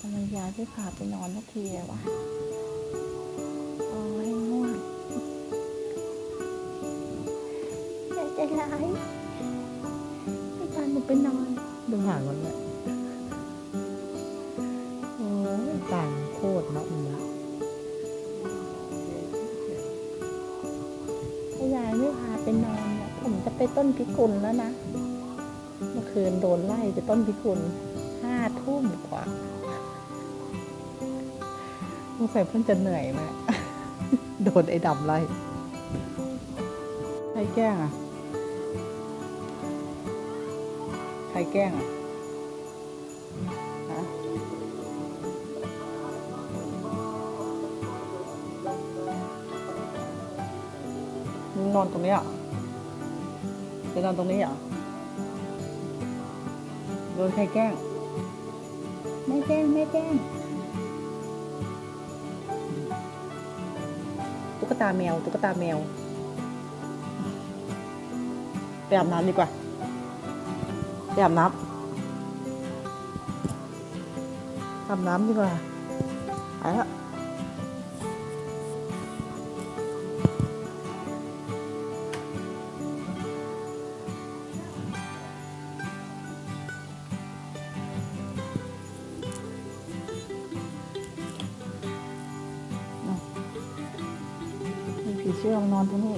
ทำไมยายไม่พาไปนอนทักทีเลยวะโอ้ยง่วงยายใจร้ายไม่พาหนูไปนอน ดูหางมันแหละโอ้ยต่างโคตรเนาะมึงละถ้ายายไม่พาไปนอนเนี่ยผมจะไปต้นพิกุลแล้วนะ เมื่อคืนโดนไล่ไปต้นพิกุลห้าทุ่มกว่า สงสัยเพื่อนจะเหนื่อยแม่โดนไอ้ดำไล่ใครแกล้งอะ ใครแกล้งอะนอนตรงนี้อะจะนอนตรงนี้อะโดนใครแกล้ง ไม่แจ้ง ไม่แจ้ง ตุ๊กตาแมว ตุ๊กตาแมว ไปอาบน้ำดีกว่า ไปอาบน้ำอาบน้ำดีกว่าไปละ ผีเสื้อมานอนที่นี่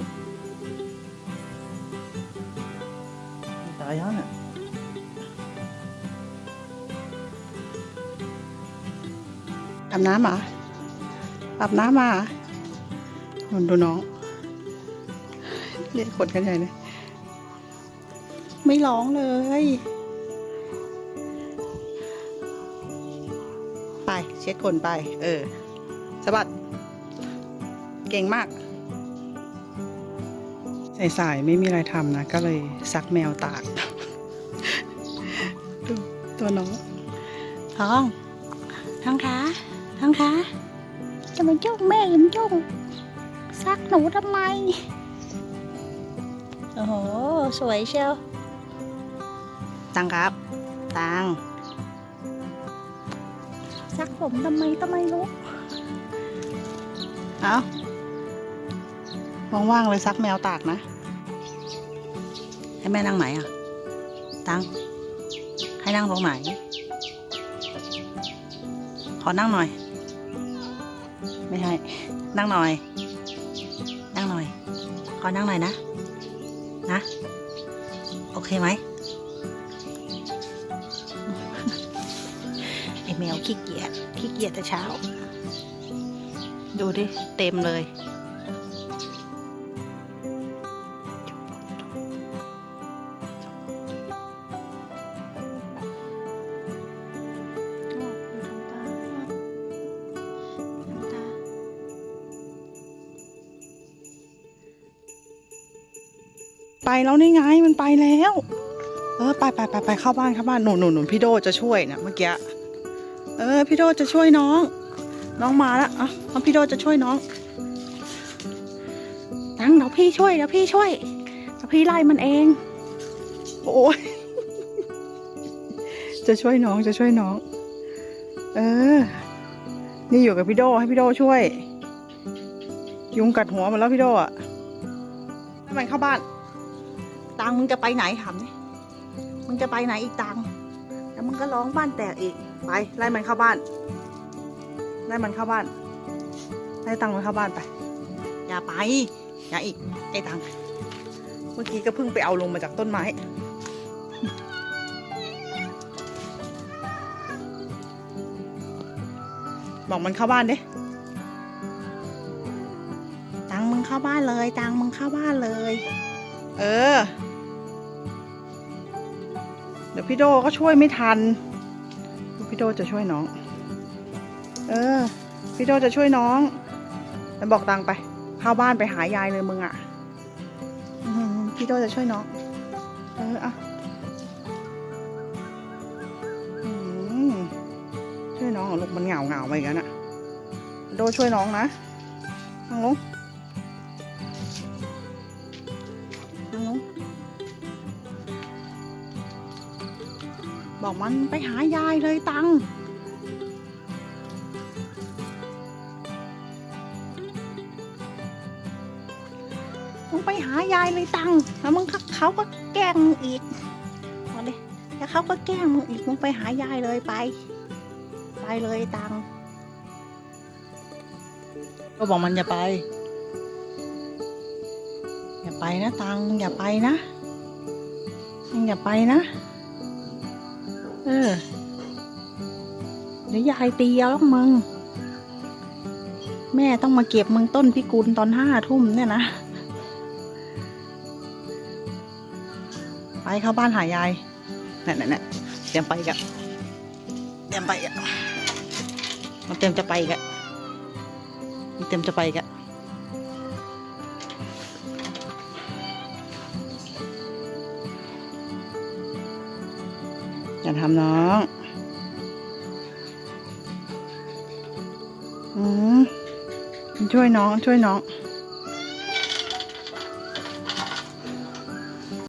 ตายแล้วเนี่ยอาบน้ำเหรอะอาบน้ำมาเหรอมันดูน้อง เรียกขนกันใหญ่เลย ไม่ร้องเลย ไป เช็ดขนไป เออสะบัด เก่งมาก สายๆไม่มีอะไรทำนะ ก็เลยซักแมวตากดูตัวน้องท้องท้องขาท้องขาจะมาจุ้งแม่อย่ามาจุ้งซักหนูทำไม โอ้โห สวยเชียวตังครับ ตังซักผมทำไมทำไมลูกเอาว่างๆเลยซักแมวตากนะ ให้แม่นั่งไหนอะ ตังให้นั่งตรงไหน ขอนั่งหน่อย ไม่ให้นั่งหน่อย นั่งหน่อย ขอนั่งหน่อยนะ นะ โอเคไหมไอแมวขี้เกียจ ขี้เกียจแต่เช้า ดูดิ เต็มเลย ไปแล้วนี่ไงมันไปแล้ว เออไปไปไปไปเข้าบ้านเข้าบ้านหนูหนูหนูพี่โดจะช่วยนะเมื่อกี้เออพี่โดจะช่วยน้อง น้องมาแล้วอะเอาพี่โดจะช่วยน้องตังเดี๋ยวพี่ช่วยเดี๋ยวพี่ช่วยเดี๋ยวพี่ไล่มันเอง โอ้ยจะช่วยน้องจะช่วยน้อง เออ นี่อยู่กับพี่โดให้พี่โดช่วย ยุงกัดหัวมันแล้วพี่โดอะให้มันเข้าบ้าน ตังมึงจะไปไหนถามดิมึงจะไปไหนอีกตังแล้วมึงก็ร้องบ้านแตกอีก ไปไล่มันเข้าบ้าน ไล่มันเข้าบ้าน ไล่ตังมันเข้าบ้านไป อย่าไป อย่าอีก ไอ้ตัง เมื่อกี้ก็เพิ่งไปเอาลงมาจากต้นไม้บอกมันเข้าบ้านดิ ตังมึงเข้าบ้านเลย ตังมึงเข้าบ้านเลย เออ เดี๋ยวพี่โดก็ช่วยไม่ทัน พี่โดจะช่วยน้อง เออ พี่โดจะช่วยน้องแล้วบอกตังไปเข้าบ้านไปหายายเลยมึงอะ่ะพี่โดจะช่วยน้อง เอออะช่วยน้องลูกมันเหงาเหงาไปกันอะโดช่วยน้องนะนั่งลง บอกมันไปหายายเลยตังมึงไปหายายเลยตังแล้วมึงเขาก็แกล้งมึงอีกมาเลยแล้วเขาก็แกล้งมึงอีกมึงไปหายายเลยไป ไปเลยตังก็บอกมันอย่าไป อย่าไปนะตังอย่าไปนะอย่าไปนะ เออเดี๋ยวยายตีเอาแล้วมึง แม่ต้องมาเก็บมึงต้นพิกุลตอนห้าทุ่มเนี่ยนะ ไปเข้าบ้านหายายนั่นนั่นนั่นเตรียมไปกันเตรียมไปกันมันเตรียมจะไปกันมันเตรียมจะไปกัน อย่าทำน้องอืมช่วยน้องช่วยน้อง